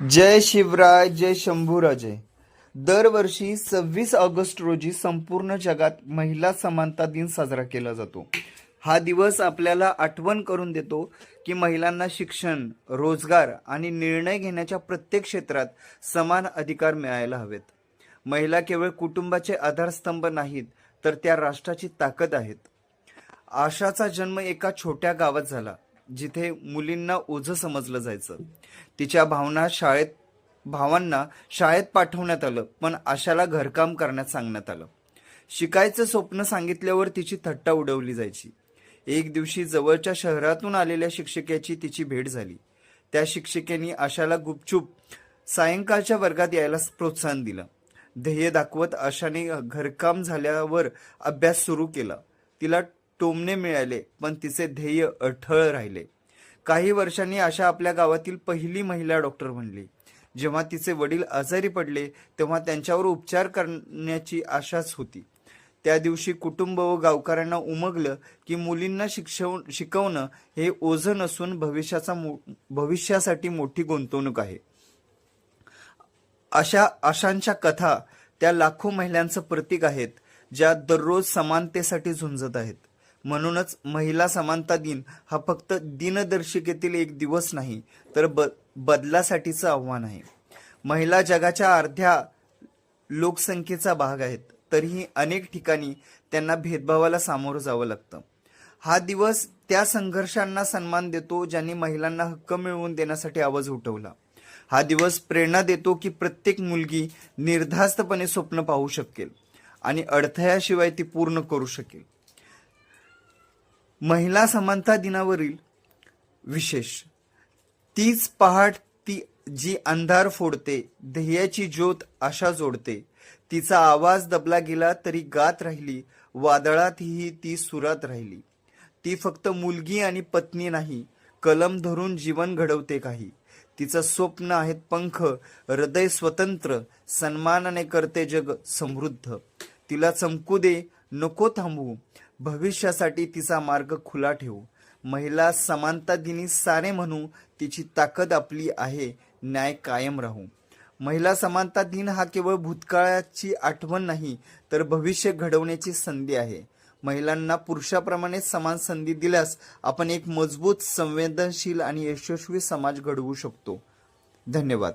जय शिवराय जय शंभूराजे. दरवर्षी सव्वीस ऑगस्ट रोजी संपूर्ण जगात महिला समानता दिन साजरा केला जातो. हा दिवस आपल्याला आठवण करून देतो की महिलांना शिक्षण रोजगार आणि निर्णय घेण्याच्या प्रत्येक क्षेत्रात समान अधिकार मिळायला हवेत. महिला केवळ कुटुंबाचे आधारस्तंभ नाहीत तर त्या राष्ट्राची ताकद आहेत. आशाचा जन्म एका छोट्या गावात झाला. जिथे मुलींना ओझं समजलं जायचं. तिच्या भावना शाळेत भावांना शाळेत पाठवण्यात आलं पण आशाला घरकाम करण्यात सांगण्यात आलं. शिकायचं स्वप्न सांगितल्यावर तिची थट्टा उडवली जायची. एक दिवशी जवळच्या शहरातून आलेल्या शिक्षिकेची तिची भेट झाली. त्या शिक्षिकेने आशाला गुपचूप सायंकाळच्या वर्गात यायला प्रोत्साहन दिलं. ध्येय दाखवत आशाने घरकाम झाल्यावर अभ्यास सुरू केला. तिला टोमणे मिळाले पण तिचे ध्येय अठळ राहिले. काही वर्षांनी आशा आपल्या गावातील पहिली महिला डॉक्टर बनली. जेव्हा तिचे वडील आजारी पडले तेव्हा त्यांच्यावर उपचार करण्याची आशाच होती. त्या दिवशी कुटुंब व गावकऱ्यांना उमगलं की मुलींना शिक्षव शिकवणं हे ओझं नसून भविष्याचा मो- भविष्यासाठी मोठी गुंतवणूक आहे. अशा आशांच्या कथा त्या लाखो महिलांचं प्रतीक आहेत ज्या दररोज समानतेसाठी झुंजत आहेत. म्हणूनच महिला समानता दिन हा फक्त दिनदर्शिकेतील एक दिवस नाही तर ब बदलासाठीचं आव्हान आहे. महिला जगाच्या अर्ध्या लोकसंख्येचा भाग आहेत तरीही अनेक ठिकाणी त्यांना भेदभावाला सामोरं जावं लागतं. हा दिवस त्या संघर्षांना सन्मान देतो ज्यांनी महिलांना हक्क मिळवून देण्यासाठी आवाज उठवला. हा दिवस प्रेरणा देतो की प्रत्येक मुलगी निर्धास्तपणे स्वप्न पाहू शकेल आणि अडथळ्याशिवाय ती पूर्ण करू शकेल. महिला समानता दिनावरील विशेष. तीच पहाट ती जी अंधार फोडते ध्येयाची ज्योत आशा जोडते. तिचा आवाज दबला गेला तरी गात राहिली वादळातही ती सुरात राहिली. ती फक्त मुलगी आणि पत्नी नाही कलम धरून जीवन घडवते काही. तिचं स्वप्न आहेत पंख हृदय स्वतंत्र सन्मानाने करते जग समृद्ध. तिला चमकू दे नको थांबवू. भविष्यासाठी तिचा मार्ग खुला ठेवू. महिला समानता दिनी सारे म्हणू तिची ताकद आपली आहे न्याय कायम राहू. महिला समानता दिन हा केवळ भूतकाळाची आठवण नाही तर भविष्य घडवण्याची संधी आहे. महिलांना पुरुषाप्रमाणे समान संधी दिल्यास आपण एक मजबूत संवेदनशील आणि यशस्वी समाज घडवू शकतो. धन्यवाद.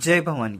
जय भवानी.